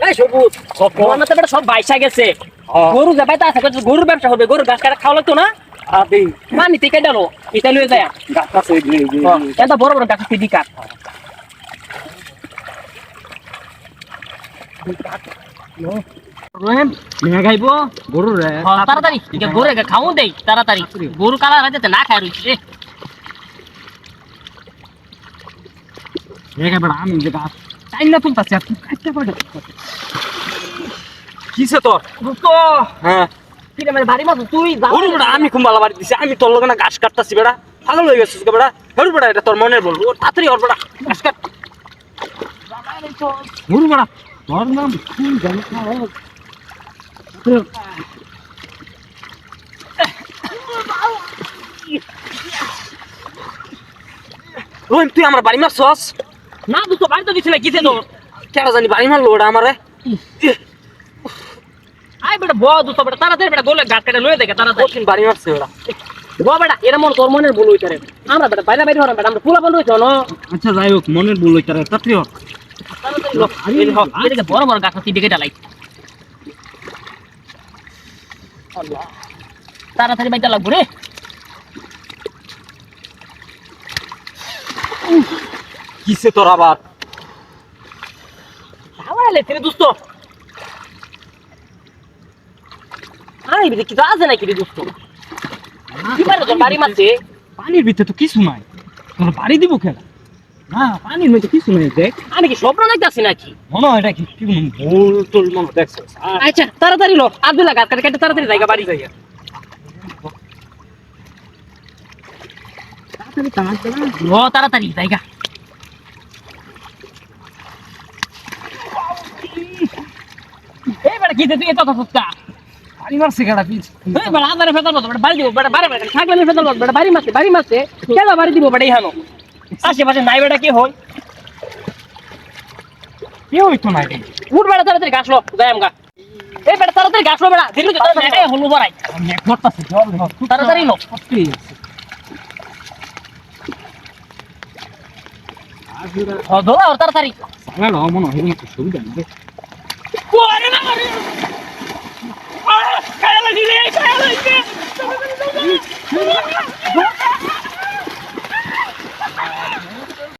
এই সবুজ তোমার মাথা বেটা সব বাইসা গেছে। গরু যাবাই তা আছে গরুর ব্যবসা হবে গরুর ঘাস কাটা খাওয়া লাগতো না? আদি। এটা লয়ে যায়। আছে বড় বড় কাট তাড়াতাড়ি গরু খাও দেই তাড়াতাড়ি। গরু কালা রাজাতে না আমি যে গাছ চাই না তুলতাছি আর খাইতে পারে কিসে তোর? তো হ্যাঁ। কি রে মানে ভারী মাছ তুই গরু বেড়া আমি কুম্বালা বাড়ি দিছি? আমি তোর লগে না ঘাস কাটতাছি বেড়া। পাগল হয়ে গেছিস বেড়া। গরু বেড়া এটা তোর মনের বল ও তাড়াতাড়ি ওর বেড়া। ঘাস কাট। গরু বেড়া। তোর নাম কি জানি না রহিম তুই আমার বাড়ি মারছস? না দুটো বাড়ি তো দিছিলে কিসে তোর? কেন জানি বাড়ি মারলো ওটা আমারে? আই বেটা ব দুটো বেটা তাড়াতাড়ি বেটা গোলে গাছ কাটা লয়ে দেখে তাড়াতাড়ি। কঠিন বাড়ি মারছে ওরা। ব বেটা এরা মন তোর মনের ভুল হইতারে। আমরা বেটা বাইরে বাইরে হরাম বেটা আমরা পোলা বন্ধ হইছ না? আচ্ছা যাই হোক মনের ভুল হইতারে তাড়াতাড়ি হোক তাড়াতাড়ি এই এদিকে বড় বড় গাছ আছে দিকে ডালাই আল্লাহ। তাড়াতাড়ি বাইটা লাগবো রে। কিসে তোর আবার? দোস্ত। আই কি আছে নাকি রে দোস্ত? কি পারে তোর বাড়ি মারছে পানির ভিতরে তো কিছু নাই। তোর বাড়ি দিব খেলা? না পানির মধ্যে কিছু নাই দেখ। আমি কি স্বপ্ন দেখতেছি নাকি? মনে হয় এটা কি ভুল টুল মনে দেখছ আচ্ছা তাড়াতাড়ি লো আব্দুল্লাহ গাছ কাটে কাটে তাড়াতাড়ি জায়গা বাড়ি তাড়াতাড়ি বেটা কি তুই এত কথা পানি মারছে কেডা পিছ? এই বেটা আদারে ফেতাল বেটা বাড়ি দিব বেটা বারে বারে থাকলে ফেতাল বেটা বাড়ি মারছে বাড়ি মারছে। কেন বাড়ি দিব বেটা ইহানো? আশেপাশে নাই বেটা কি হয়? কি হইতো না রে? উঠ বেটা তাড়াতাড়ি গাছ লো যাই আমগা। এই বেটা তাড়াতাড়ি গাছ লো বেটা তো হলু বড়াই জল তাড়াতাড়ি লো। ওর তাড়াতাড়ি। সালা না সুবিধা না রে ওরে না Don't